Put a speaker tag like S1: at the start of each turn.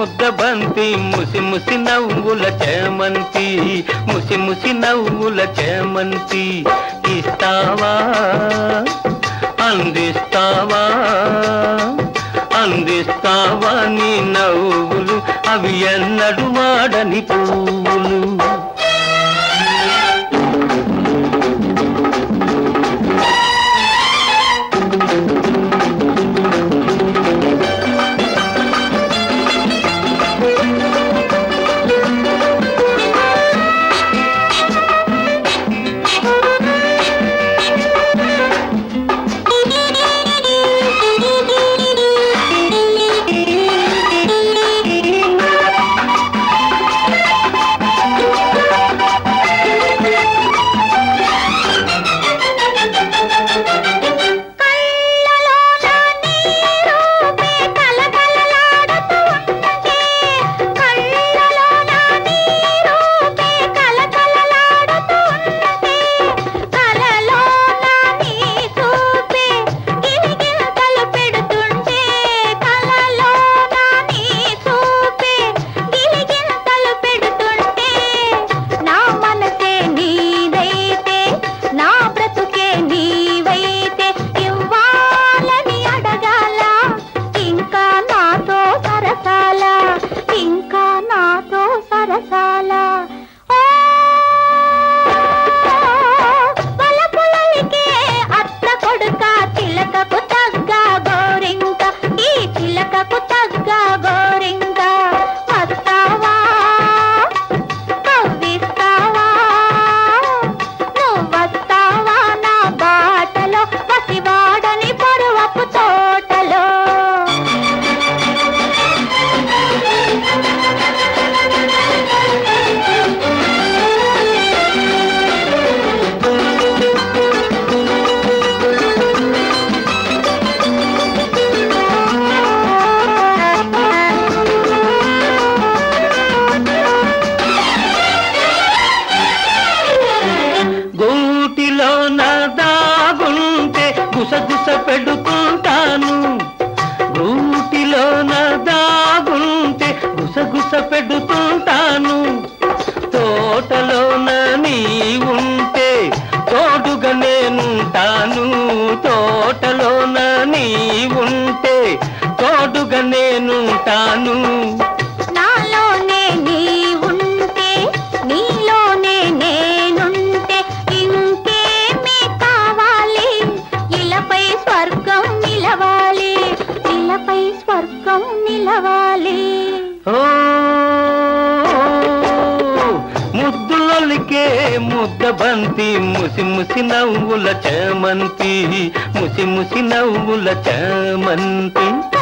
S1: ముద్ద బంతి ముసి ముసి నవ్వుల చేమంతి ముసి ముసి నవ్వుల చేమంతి ఇస్తావా? అందిస్తావా? అందిస్తావా నీ నవ్వులు? అవి ఎన్నడు వాడని పువ్వులు? رسا గుసగుస పెడుతుంటాను. గూటిలో నా దాగుంటే గుసగుస పెడుతుంటాను. తోటలో నీ ఉంటే తోడుగా నేనుంటాను. తోటలో నీ ఉంటే తోడుగా నేనుంటాను. ముద్దులొలికే ముద్ద బంతి ముసి ముసి నవ్వుల చమంతి ముసి ముసి నవ్వుల చమంతి.